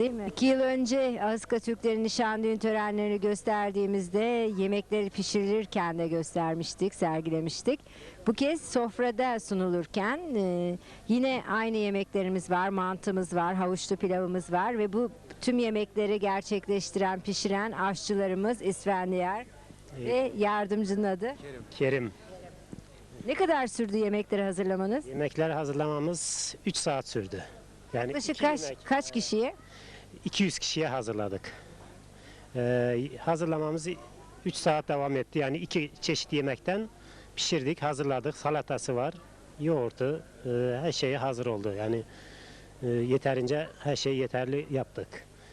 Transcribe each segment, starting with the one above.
Değil mi? İki yıl önce Ahıska Türklerin nişan düğün törenlerini gösterdiğimizde yemekleri pişirilirken de göstermiştik, sergilemiştik. Bu kez sofrada sunulurken e, yine aynı yemeklerimiz var, mantımız var, havuçlu pilavımız var ve bu tüm yemekleri gerçekleştiren, pişiren aşçılarımız İsfendiyar ve yardımcının adı. Kerim. Ne kadar sürdü yemekleri hazırlamanız? Yemekler hazırlamamız 3 saat sürdü. Yani Yaklaşık kaç, yemek kaç kişiye? 200 kişiye hazırladık. Ee, hazırlamamız 3 saat devam etti. Yani iki çeşit yemekten pişirdik, hazırladık. Salatası var, yoğurtu, e, her şey hazır oldu. Yani e, yeterince her şeyi yeterli yaptık.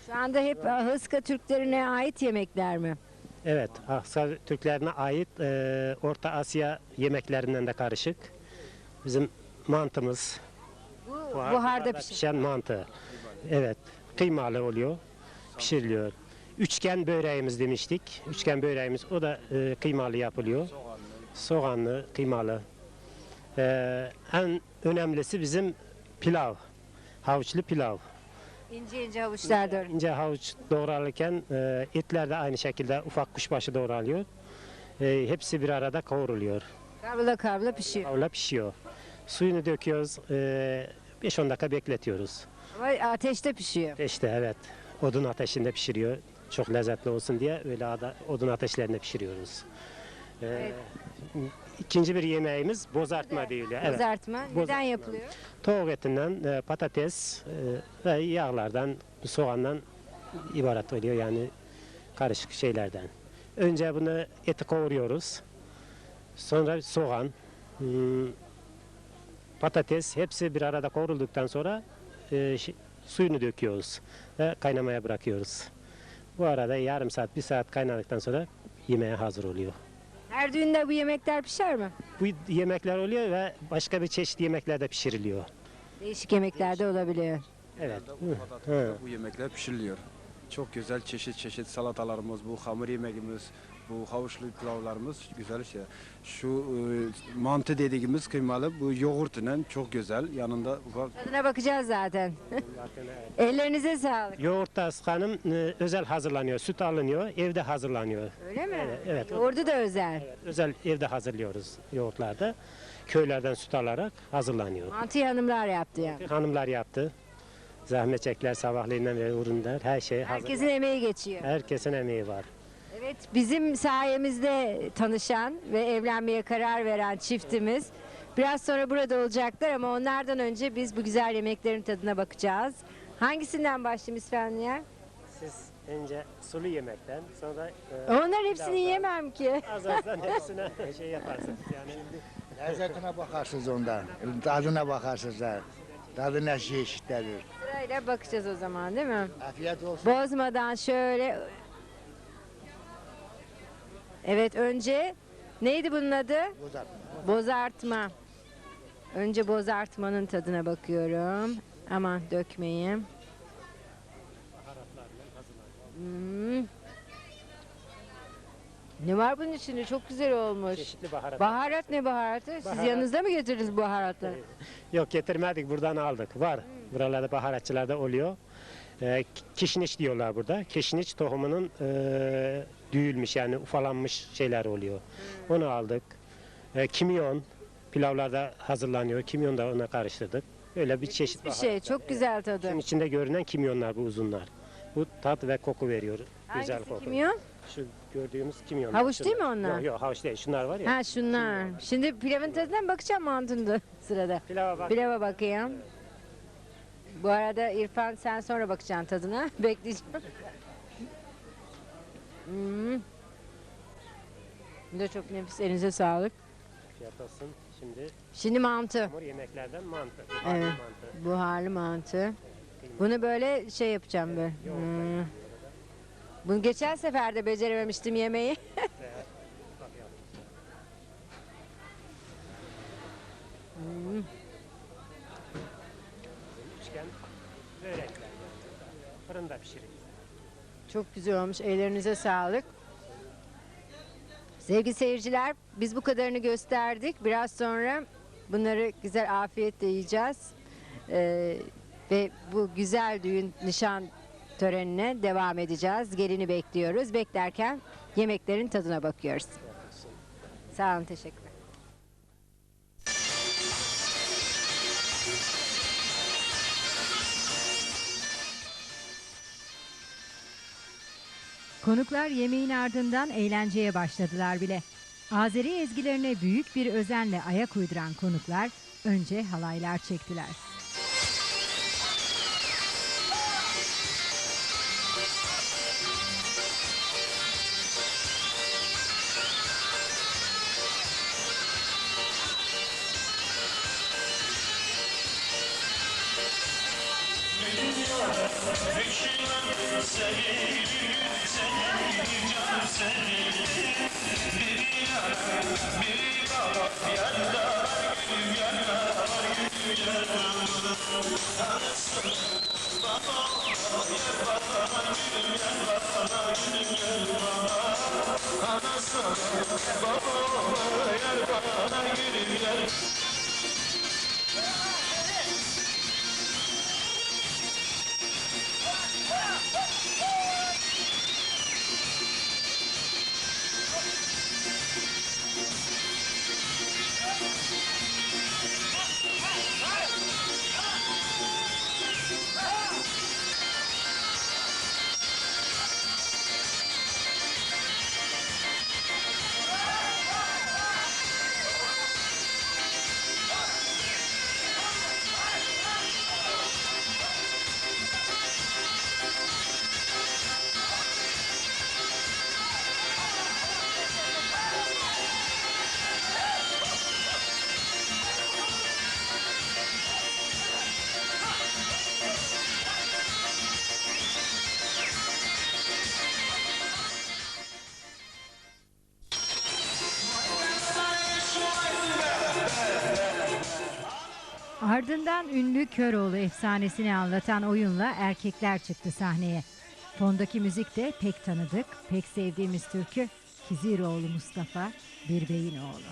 Şu anda hep Ahıska Türklerine ait yemekler mi? Evet, Aksa Türklerine ait e, Orta Asya yemeklerinden de karışık. Bizim mantımız, Bu Buhar- buharda buharda pişen mantı. Evet, kıymalı oluyor, pişiriliyor. Üçgen böreğimiz demiştik. Üçgen böreğimiz o da e, kıymalı yapılıyor. Soğanlı, kıymalı. E, en önemlisi bizim pilav. Havuçlu pilav. İnce ince havuçlar doğru. İnce havuç doğranırken e, etler de aynı şekilde ufak kuşbaşı doğranıyor. E, hepsi bir arada kavruluyor. Kavrula kavrula pişiyor. Kavla pişiyor. Suyunu döküyoruz. E, 5-10 dakika bekletiyoruz. Ama ateşte pişiyor. İşte evet. Odun ateşinde pişiriyor. Çok lezzetli olsun diye öyle ada- odun ateşlerinde pişiriyoruz. Ee, İkinci bir yemeğimiz bozartma diyor. Evet. Kızartma. Neden yapılıyor? Tavuk etinden e, patates e, ve yağlardan, soğandan ibaret oluyor yani karışık şeylerden. Önce bunu eti kavuruyoruz. Sonra soğan, hmm, patates hepsi bir arada kavrulduktan sonra e, suyunu döküyoruz ve kaynamaya bırakıyoruz. Bu arada yarım saat, bir saat kaynadıktan sonra yemeğe hazır oluyor. Her düğünde bu yemekler pişer mi? Bu yemekler oluyor ve başka bir çeşit yemekler de pişiriliyor. Değişik yemekler de olabiliyor. Evet. Bu yemekler pişiriliyor. Çok güzel çeşit çeşit salatalarımız, bu hamur yemeğimiz, bu havuçlu pilavlarımız güzel şey. Şu e, mantı dediğimiz kıymalı bu yoğurtla çok güzel. Yanında ufak Tadına bakacağız zaten. Ellerinize sağlık. Yoğurt da hanım e, özel hazırlanıyor. Süt alınıyor, evde hazırlanıyor. Öyle mi? Evet, evet. Yoğurdu da özel. Özel evde hazırlıyoruz yoğurtlarda. Köylerden süt alarak hazırlanıyor. Mantıyı hanımlar yaptı yani. Hanımlar yaptı. Zahmet çekler sabahleyinden ve ürünler her şey hazır. Herkesin emeği geçiyor. Herkesin emeği var. Evet bizim sayemizde tanışan ve evlenmeye karar veren çiftimiz biraz sonra burada olacaklar ama onlardan önce biz bu güzel yemeklerin tadına bakacağız. Hangisinden başlayayım İsfendiyar? Siz önce sulu yemekten sonra e, Onlar hepsini pilavdan, yiyemem ki. Az azdan hepsine şey yaparsınız. Yani Lezzetine bakarsınız ondan. Tadına bakarsınız da. Tadı ne çeşitlidir. Sırayla bakacağız o zaman değil mi? Afiyet olsun. Bozmadan şöyle... Evet önce neydi bunun adı? Bozartma. Bozartma. Önce bozartmanın tadına bakıyorum. Aman dökmeyeyim. Hmm. Ne var bunun içinde? Çok güzel olmuş. çeşitli baharat. Baharat ne baharatı? Siz Baharat. yanınızda mı getirdiniz baharatları? Yok getirmedik buradan aldık. Var. Buralarda baharatçılarda oluyor. Ee, ki- kişniş diyorlar burada. Kişniş tohumunun e, düğülmüş yani ufalanmış şeyler oluyor. Onu aldık. Ee, kimyon pilavlarda hazırlanıyor. Kimyon da ona karıştırdık. Öyle bir çeşit Bir şey çok güzel tadı. Şunun içinde görünen kimyonlar bu uzunlar. Bu tat ve koku veriyor. Güzel Hangisi koku. kimyon? Şu gördüğümüz kimyon. Havuç değil mi onlar? Yok yok havuç değil. Şunlar var ya. Ha şunlar. Şimdi pilavın tadına bakacağım mantında sırada. Pilava bak. Pilava bakayım. Bu arada İrfan sen sonra bakacaksın tadına. Bekleyeceğim. Hmm. Bu da çok nefis. Elinize sağlık. Afiyet olsun. Şimdi Şimdi mantı. hamur yemeklerden mantı. Evet. Mantı. Buharlı mantı. Bunu böyle şey yapacağım böyle. Hmm. Bunu geçen sefer de becerememiştim yemeği. Hmm. Üçgen börekler. Pişiriyor. Çok güzel olmuş. Ellerinize sağlık. Sevgili seyirciler, biz bu kadarını gösterdik. Biraz sonra bunları güzel afiyetle yiyeceğiz. Ee, ve bu güzel düğün, nişan törenine devam edeceğiz. Gelini bekliyoruz. Beklerken yemeklerin tadına bakıyoruz. Sağ olun, teşekkürler. Konuklar yemeğin ardından eğlenceye başladılar bile. Azeri ezgilerine büyük bir özenle ayak uyduran konuklar önce halaylar çektiler. Düşünmem seni, seni, can seni Bir yanar, bir bak yanar, gülüm yanar, gülüm yanar Bana, bana, bana, gülüm yanar, bana, baba, yer bana, gülüm Ardından ünlü Köroğlu efsanesini anlatan oyunla erkekler çıktı sahneye. Fondaki müzik de pek tanıdık, pek sevdiğimiz türkü Kiziroğlu Mustafa Bir Beyin Oğlu.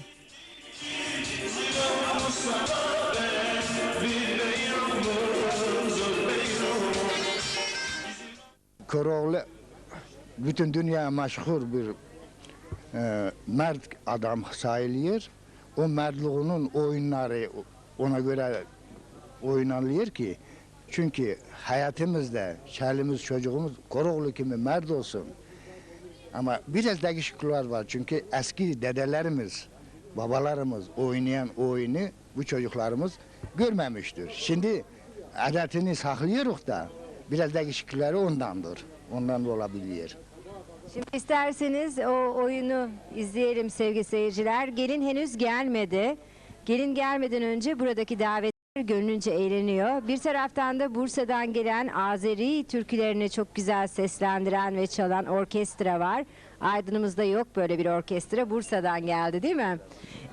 Köroğlu bütün dünya meşhur bir e, mert adam sayılıyor. O mertliğinin oyunları ona göre oynanıyor ki çünkü hayatımızda çelimiz çocuğumuz Köroğlu gibi mert olsun. Ama biraz değişiklikler var çünkü eski dedelerimiz, babalarımız oynayan oyunu bu çocuklarımız görmemiştir. Şimdi adetini saklıyoruz da biraz değişiklikleri ondandır. Ondan da olabilir. Şimdi isterseniz o oyunu izleyelim sevgili seyirciler. Gelin henüz gelmedi. Gelin gelmeden önce buradaki davetler gönlünce eğleniyor. Bir taraftan da Bursa'dan gelen Azeri türkülerini çok güzel seslendiren ve çalan orkestra var. Aydınımızda yok böyle bir orkestra. Bursa'dan geldi değil mi?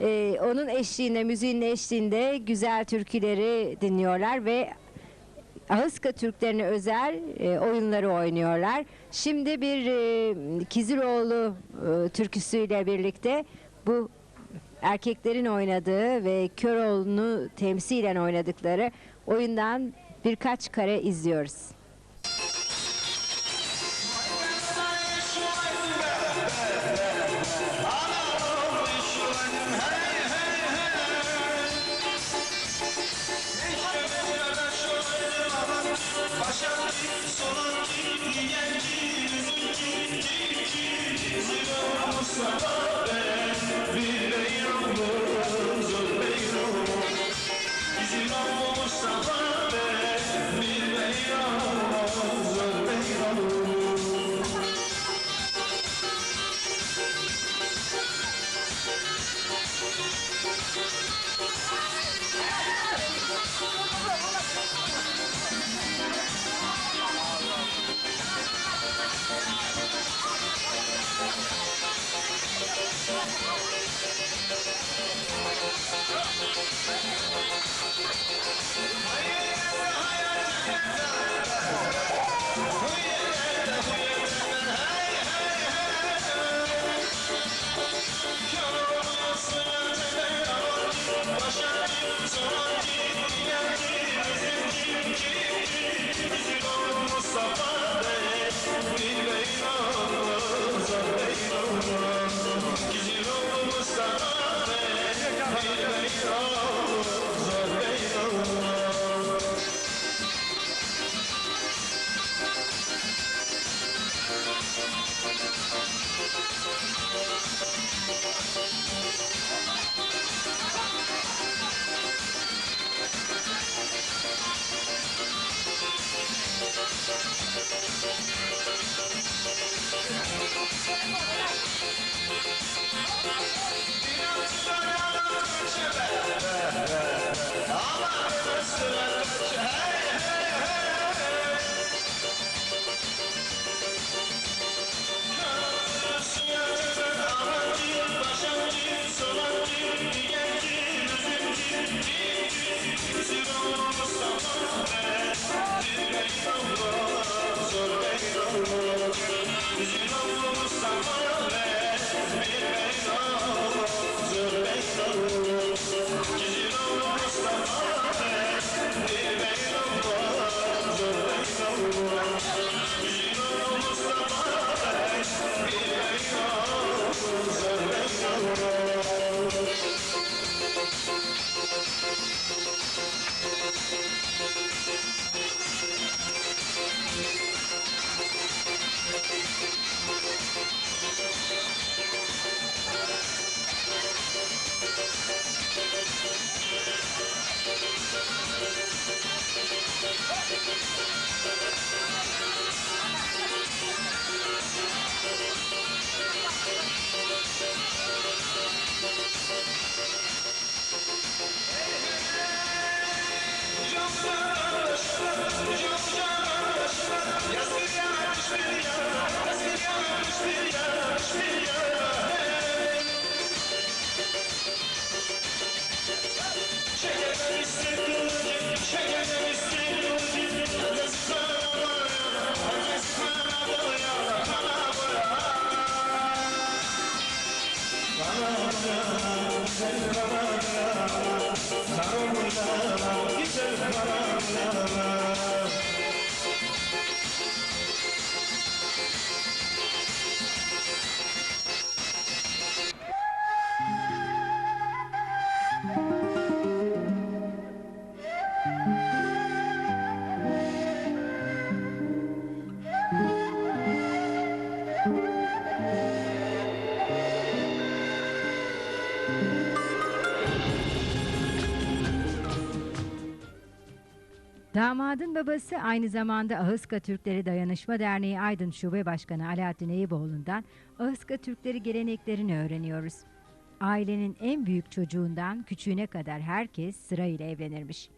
Ee, onun eşliğinde, müziğin eşliğinde güzel türküleri dinliyorlar ve Ahıska Türklerine özel e, oyunları oynuyorlar. Şimdi bir e, Kiziroğlu e, türküsüyle birlikte bu erkeklerin oynadığı ve Köroğlu'nu temsilen oynadıkları oyundan birkaç kare izliyoruz. Damadın babası aynı zamanda Ahıska Türkleri Dayanışma Derneği Aydın Şube Başkanı Alaaddin Eyüboğlu'ndan Ahıska Türkleri geleneklerini öğreniyoruz. Ailenin en büyük çocuğundan küçüğüne kadar herkes sırayla evlenirmiş.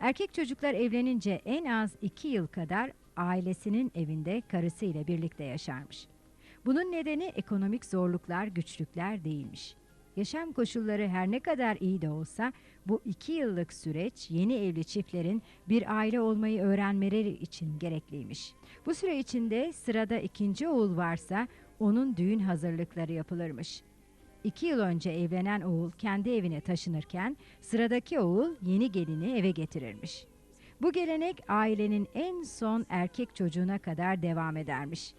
Erkek çocuklar evlenince en az iki yıl kadar ailesinin evinde karısıyla birlikte yaşarmış. Bunun nedeni ekonomik zorluklar, güçlükler değilmiş. Yaşam koşulları her ne kadar iyi de olsa bu iki yıllık süreç yeni evli çiftlerin bir aile olmayı öğrenmeleri için gerekliymiş. Bu süre içinde sırada ikinci oğul varsa onun düğün hazırlıkları yapılırmış. İki yıl önce evlenen oğul kendi evine taşınırken sıradaki oğul yeni gelini eve getirirmiş. Bu gelenek ailenin en son erkek çocuğuna kadar devam edermiş.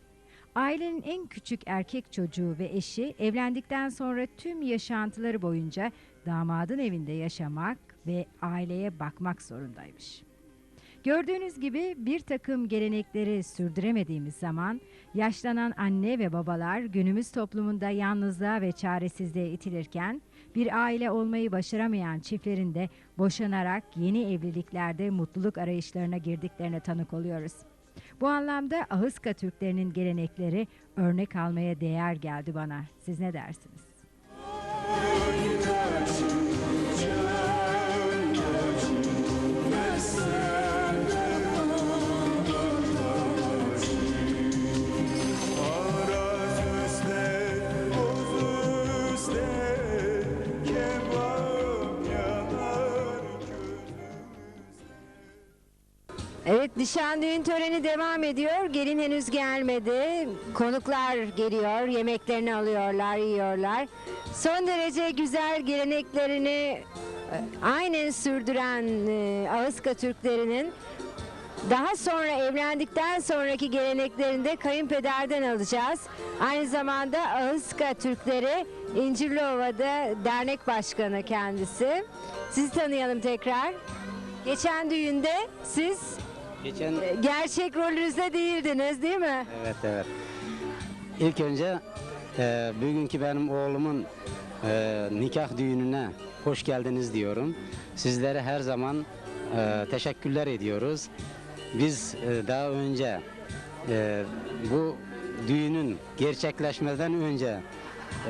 Ailenin en küçük erkek çocuğu ve eşi evlendikten sonra tüm yaşantıları boyunca damadın evinde yaşamak ve aileye bakmak zorundaymış. Gördüğünüz gibi bir takım gelenekleri sürdüremediğimiz zaman yaşlanan anne ve babalar günümüz toplumunda yalnızlığa ve çaresizliğe itilirken bir aile olmayı başaramayan çiftlerin de boşanarak yeni evliliklerde mutluluk arayışlarına girdiklerine tanık oluyoruz. Bu anlamda Ahıska Türklerinin gelenekleri örnek almaya değer geldi bana. Siz ne dersiniz? Nişan düğün töreni devam ediyor. Gelin henüz gelmedi. Konuklar geliyor. Yemeklerini alıyorlar, yiyorlar. Son derece güzel geleneklerini e, aynen sürdüren e, Ağızka Türklerinin daha sonra evlendikten sonraki geleneklerinde kayınpederden alacağız. Aynı zamanda Ağızka Türkleri İncirliova'da dernek başkanı kendisi. Sizi tanıyalım tekrar. Geçen düğünde siz Geçen e, gerçek rolünüzde değildiniz değil mi? evet evet. İlk önce e, bugünkü benim oğlumun e, nikah düğününe hoş geldiniz diyorum. Sizlere her zaman e, teşekkürler ediyoruz. Biz e, daha önce e, bu düğünün gerçekleşmeden önce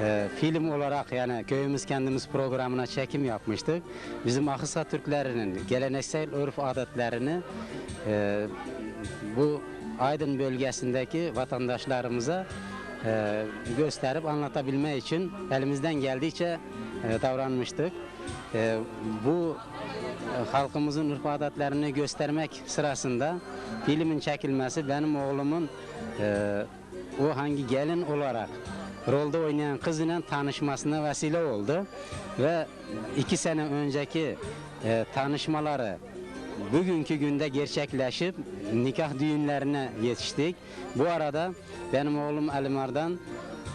e, film olarak yani köyümüz kendimiz programına çekim yapmıştık. Bizim Akısa Türklerinin geleneksel örf adetlerini e, bu Aydın bölgesindeki vatandaşlarımıza e, gösterip anlatabilme için elimizden geldiğince e, davranmıştık. E, bu e, halkımızın ırf adetlerini göstermek sırasında filmin çekilmesi benim oğlumun e, o hangi gelin olarak rolde oynayan kız tanışmasına vesile oldu ve iki sene önceki e, tanışmaları bugünkü günde gerçekleşip nikah düğünlerine yetiştik. Bu arada benim oğlum Alimar'dan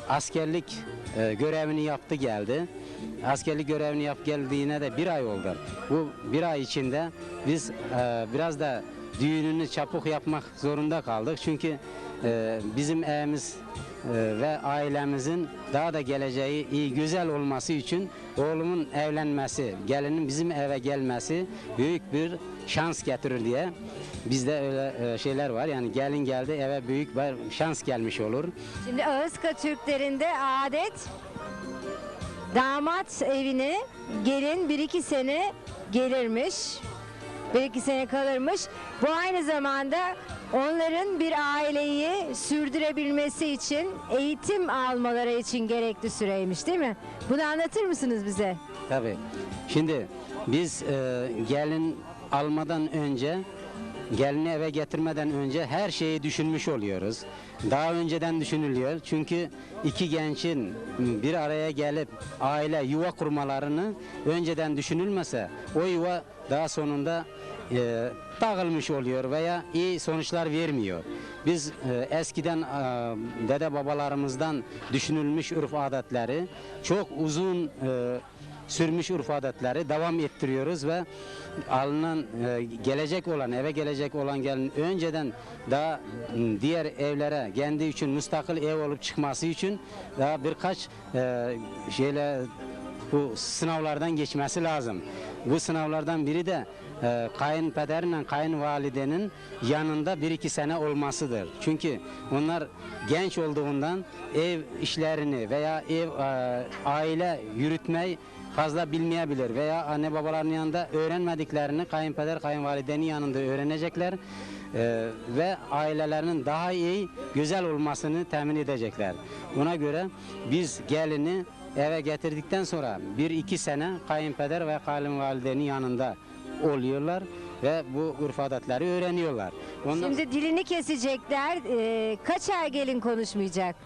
askerlik e, görevini yaptı geldi. Askerlik görevini yap geldiğine de bir ay oldu. Bu bir ay içinde biz e, biraz da düğününü çabuk yapmak zorunda kaldık. Çünkü e, bizim evimiz e, ve ailemizin daha da geleceği iyi güzel olması için oğlumun evlenmesi, gelinin bizim eve gelmesi büyük bir şans getirir diye bizde öyle e, şeyler var. Yani gelin geldi eve büyük bir şans gelmiş olur. Şimdi Ağızka Türklerinde adet damat evine gelin bir iki sene gelirmiş. Bir iki sene kalırmış. Bu aynı zamanda onların bir aileyi sürdürebilmesi için eğitim almaları için gerekli süreymiş değil mi? Bunu anlatır mısınız bize? Tabii. Şimdi biz e, gelin almadan önce gelini eve getirmeden önce her şeyi düşünmüş oluyoruz. Daha önceden düşünülüyor. Çünkü iki gençin bir araya gelip aile yuva kurmalarını önceden düşünülmese o yuva daha sonunda e, dağılmış oluyor veya iyi sonuçlar vermiyor. Biz e, eskiden e, dede babalarımızdan düşünülmüş urf adetleri çok uzun e, sürmüş urf adetleri devam ettiriyoruz ve alınan e, gelecek olan eve gelecek olan gelin önceden daha diğer evlere kendi için müstakil ev olup çıkması için daha birkaç e, şeyle bu sınavlardan geçmesi lazım. Bu sınavlardan biri de e, kayınvalidenin yanında bir iki sene olmasıdır. Çünkü onlar genç olduğundan ev işlerini veya ev e, aile yürütmeyi fazla bilmeyebilir veya anne babalarının yanında öğrenmediklerini kayınpeder kayınvalidenin yanında öğrenecekler e, ve ailelerinin daha iyi güzel olmasını temin edecekler. Buna göre biz gelini eve getirdikten sonra bir iki sene kayınpeder ve kayınvalidenin yanında oluyorlar ve bu urf adetleri öğreniyorlar. Ondan Şimdi dilini kesecekler. Ee, kaç ay gelin konuşmayacak?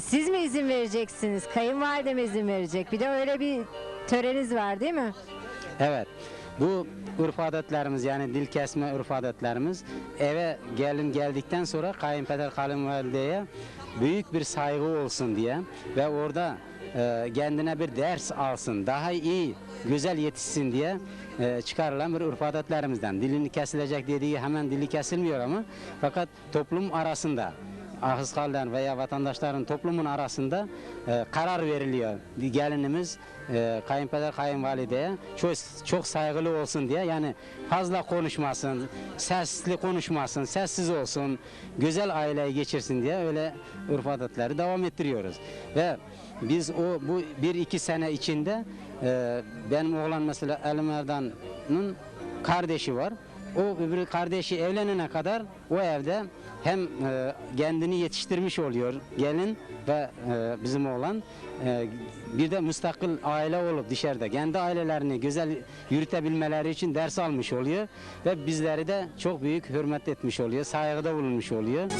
Siz mi izin vereceksiniz? Kayınvalide mi izin verecek? Bir de öyle bir töreniz var değil mi? Evet. Bu urf adetlerimiz yani dil kesme urf adetlerimiz eve gelin geldikten sonra kayınpeder kayınvalideye büyük bir saygı olsun diye ve orada e, kendine bir ders alsın, daha iyi, güzel yetişsin diye e, çıkarılan bir urf adetlerimizden. Dilini kesilecek dediği hemen dili kesilmiyor ama fakat toplum arasında ahıskaldan veya vatandaşların toplumun arasında e, karar veriliyor. Gelinimiz e, kayınpeder kayınvalideye çok, çok saygılı olsun diye yani fazla konuşmasın, sesli konuşmasın, sessiz olsun, güzel aileyi geçirsin diye öyle urf adetleri devam ettiriyoruz. Ve biz o bu bir iki sene içinde e, benim oğlan mesela Elim Erdan'ın kardeşi var. O öbürü kardeşi evlenene kadar o evde hem e, kendini yetiştirmiş oluyor gelin ve e, bizim oğlan e, bir de müstakil aile olup dışarıda kendi ailelerini güzel yürütebilmeleri için ders almış oluyor ve bizleri de çok büyük hürmet etmiş oluyor, saygıda bulunmuş oluyor.